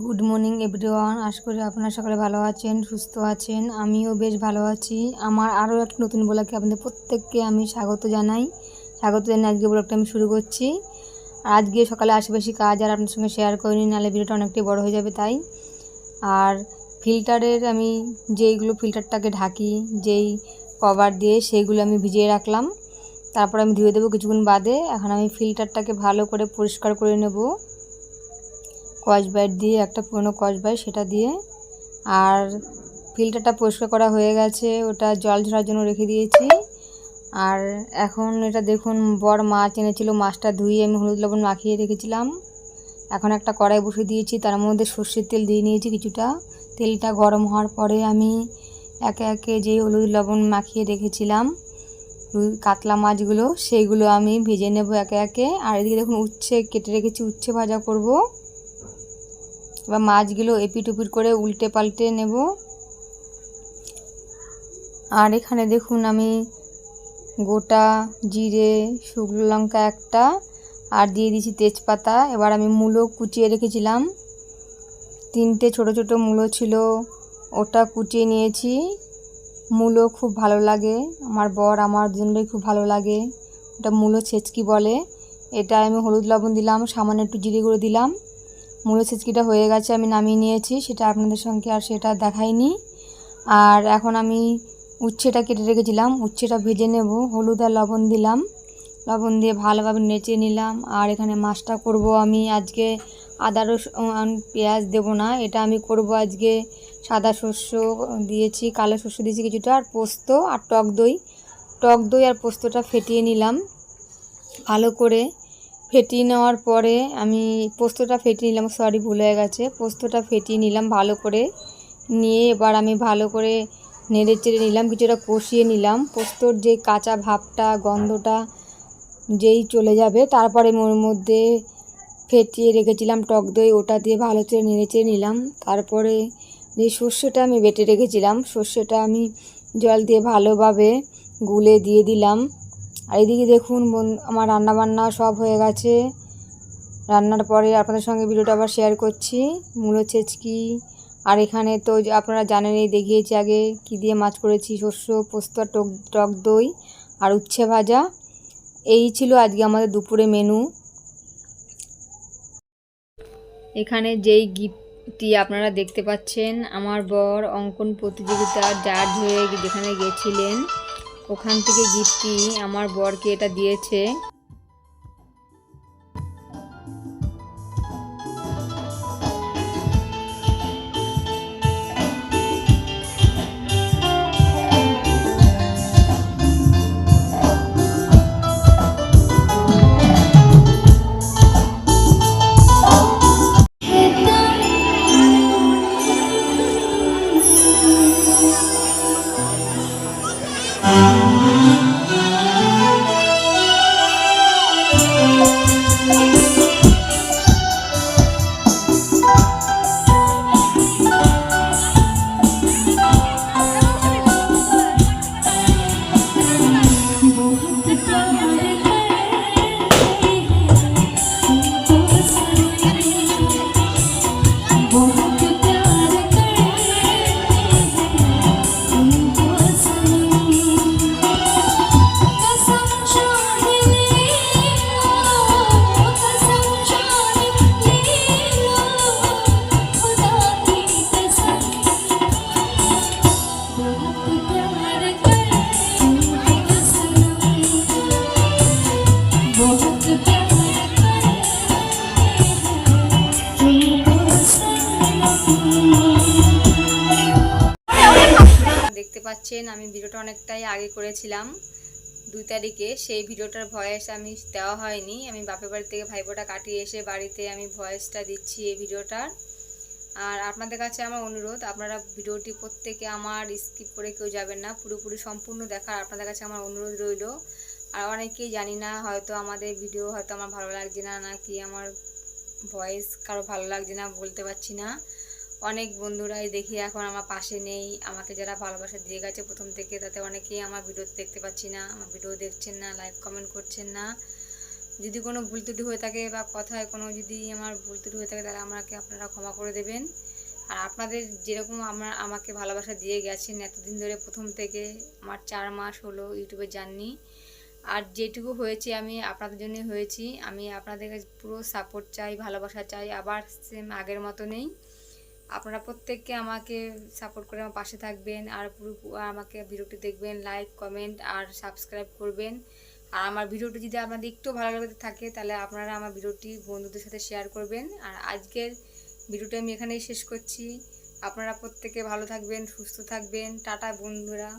Good morning everyone আশা করি আপনারা সকালে ভালো আছেন, সুস্থ আছেন। আমিও বেশ ভালো আছি। আমার আরও একটা নতুন ব্লগে আপনাদের প্রত্যেককে আমি স্বাগত জানাই। স্বাগত জানাই, আজকে ব্লগটা আমি শুরু করছি। আর আজকে সকালে আশেপাশে কাজ আর আপনার সঙ্গে শেয়ার করিনি, নাহলে ভিডিওটা অনেকটাই বড় হয়ে যাবে তাই। আর ফিল্টারের আমি যেইগুলো ফিল্টারটাকে ঢাকি, যেই কভার দিয়ে সেইগুলো আমি ভিজিয়ে রাখলাম। তারপর আমি ধুয়ে দেবো কিছুক্ষণ বাদে। এখন আমি ফিল্টারটাকে ভালো করে পরিষ্কার করে নেব। কসবাইট দিয়ে, একটা পুরনো কসবাইট সেটা দিয়ে। আর ফিল্টারটা পরিষ্কার করা হয়ে গেছে, ওটা জল ঝরার জন্য রেখে দিয়েছি। আর এখন এটা দেখুন বড় মাছ এনেছিল, মাছটা ধুয়ে আমি হলুদ লবণ মাখিয়ে রেখেছিলাম। এখন একটা কড়াই বসে দিয়েছি, তার মধ্যে সর্ষের তেল দিয়ে নিয়েছি কিছুটা। তেলটা গরম হওয়ার পরে আমি একে একে যে হলুদ লবণ মাখিয়ে রেখেছিলাম রুই কাতলা মাছগুলো, সেইগুলো আমি ভেজে নেব একে একে। আর এদিকে দেখুন উচ্ছে, কেটে রেখেছি উচ্ছে ভাজা করব। এবার মাছগুলো এপিট উপিট করে উল্টে পাল্টে নেব। আর এখানে দেখুন আমি গোটা জিরে, শুকনো লঙ্কা একটা, আর দিয়ে দিয়েছি তেজপাতা। এবার আমি মূলো কুচিয়ে রেখেছিলাম। তিনটে ছোট ছোট মূলো ছিল, ওটা কুচিয়ে নিয়েছি। মূলো খুব ভালো লাগে। আমার বর আমার জন্যই খুব ভালো লাগে। এটা মূলো ছেচকি বলে। এটা আমি হলুদ লবণ দিলাম, সামান্য একটু জিরে গুঁড়ো দিলাম। মূলো ছেচকিটা হয়ে গেছে, আমি নামিয়ে নিয়েছি। সেটা আপনাদের সঙ্গে আর সেটা দেখাইনি। আর এখন আমি উচ্ছেটা কেটে রেখেছিলাম। উচ্ছেটা ভেজে নেব, হলুদ আর লবণ দিলাম। লবণ দিয়ে ভালোভাবে নেচে নিলাম। আর এখানে মাছটা করব আমি। আজকে আদা রসুন, পেঁয়াজ দেব না। এটা আমি করব আজকে সাদা শস্য দিয়েছি, কালো শস্য দিয়েছি কিছুটা, আর পোস্ত আর টক দই। টক দই আর পোস্তটা ফেটিয়ে নিলাম। ভালো করে ফেটিয়ে নেওয়ার পরে আমি পোস্তটা ফেটিয়ে নিলাম, সরি ভুলে গেছে। পোস্তটা ফেটিয়ে নিলাম ভালো করে, নিয়ে এবার আমি ভালো করে নেড়ে চেড়ে নিলাম, কিছুটা কষিয়ে নিলাম। পোস্তর যে কাঁচা ভাবটা, গন্ধটা যেই চলে যাবে, তারপরে ওর মধ্যে ফেটিয়ে রেখেছিলাম টক দই, ওটা দিয়ে ভালো করে নেড়ে চেড়ে নিলাম। তারপরে যে সর্ষেটা আমি বেটে রেখেছিলাম, সর্ষেটা আমি জল দিয়ে ভালোভাবে গুলে দিয়ে দিলাম। আর এদিকে দেখুন আমার রান্না বান্না সব হয়ে গেছে। রান্নার পরে আপনাদের সঙ্গে ভিডিওটা আবার শেয়ার করছি। মূলো ছেচকি আর এখানে তো আপনারা জানেনই, দেখিয়েছি আগে কি দিয়ে মাছ করেছি, শস্য, পোস্ত টক টক দই, আর উচ্ছে ভাজা। এই ছিল আজকে আমাদের দুপুরে মেনু এখানে যেই গিফটটি আপনারা দেখতে পাচ্ছেন আমার বর অঙ্কন প্রতিযোগিতার জাজ হয়ে যেখানে গেছিলেন। ওখান থেকে গিফটটি আমার বরকে এটা দিয়েছে। পাচ্ছেন, আমি ভিডিওটা অনেকটাই আগে করেছিলাম। দুই তারিখে সেই ভিডিওটার ভয়েস আমি দেওয়া হয়নি। আমি বাপের বাড়ি থেকে ভাইপোটা কাটিয়ে এসে বাড়িতে আমি ভয়েসটা দিচ্ছি এই ভিডিওটার। আর আপনাদের কাছে আমার অনুরোধ, আপনারা ভিডিওটি প্রত্যেকে আমার স্কিপ করে কেউ যাবেন না। পুরোপুরি সম্পূর্ণ দেখার আপনাদের কাছে আমার অনুরোধ রইল। আর অনেকেই জানি না, হয়তো আমাদের ভিডিও হয়তো আমার ভালো লাগছে না, নাকি আমার ভয়েস কারও ভালো লাগছে না বলতে পারছি না। অনেক বন্ধুরাই দেখি এখন আমার পাশে নেই, আমাকে যারা ভালোবাসা দিয়ে গেছে প্রথম থেকে, তাতে অনেকেই আমার ভিডিও দেখতে পাচ্ছি না, আমার ভিডিও দেখছেন না লাইক কমেন্ট করছেন না। যদি কোনো ভুল ত্রুটি হয়ে থাকে বা কথায় কোনো যদি আমার ভুল ত্রুটি হয়ে থাকে, তাহলে আমাকে আপনারা ক্ষমা করে দেবেন। আর আপনাদের যেরকম আমরা আমাকে ভালোবাসা দিয়ে গেছেন, এতদিন ধরে প্রথম থেকে আমার চার মাস হলো ইউটিউবে জার্নি আর যেটুকু হয়েছে, আমি আপনাদের জন্য হয়েছি। আমি আপনাদের কাছে পুরো সাপোর্ট চাই, ভালোবাসা চাই, আবার সেম আগের মতো নেই আপনারা প্রত্যেককে আমাকে সাপোর্ট করে আমার পাশে থাকবেন, আর পুরো আমাকে ভিডিওটি দেখবেন লাইক কমেন্ট আর সাবস্ক্রাইব করবেন। আর আমার ভিডিওটি যদি আপনাদের একটু ভালো লাগে থাকে, তাহলে আপনারা আমার ভিডিওটি বন্ধুদের সাথে শেয়ার করবেন। আর আজকের ভিডিওটি আমি এখানেই শেষ করছি। আপনারা প্রত্যেকে ভালো থাকবেন, সুস্থ থাকবেন। টাটা বন্ধুরা।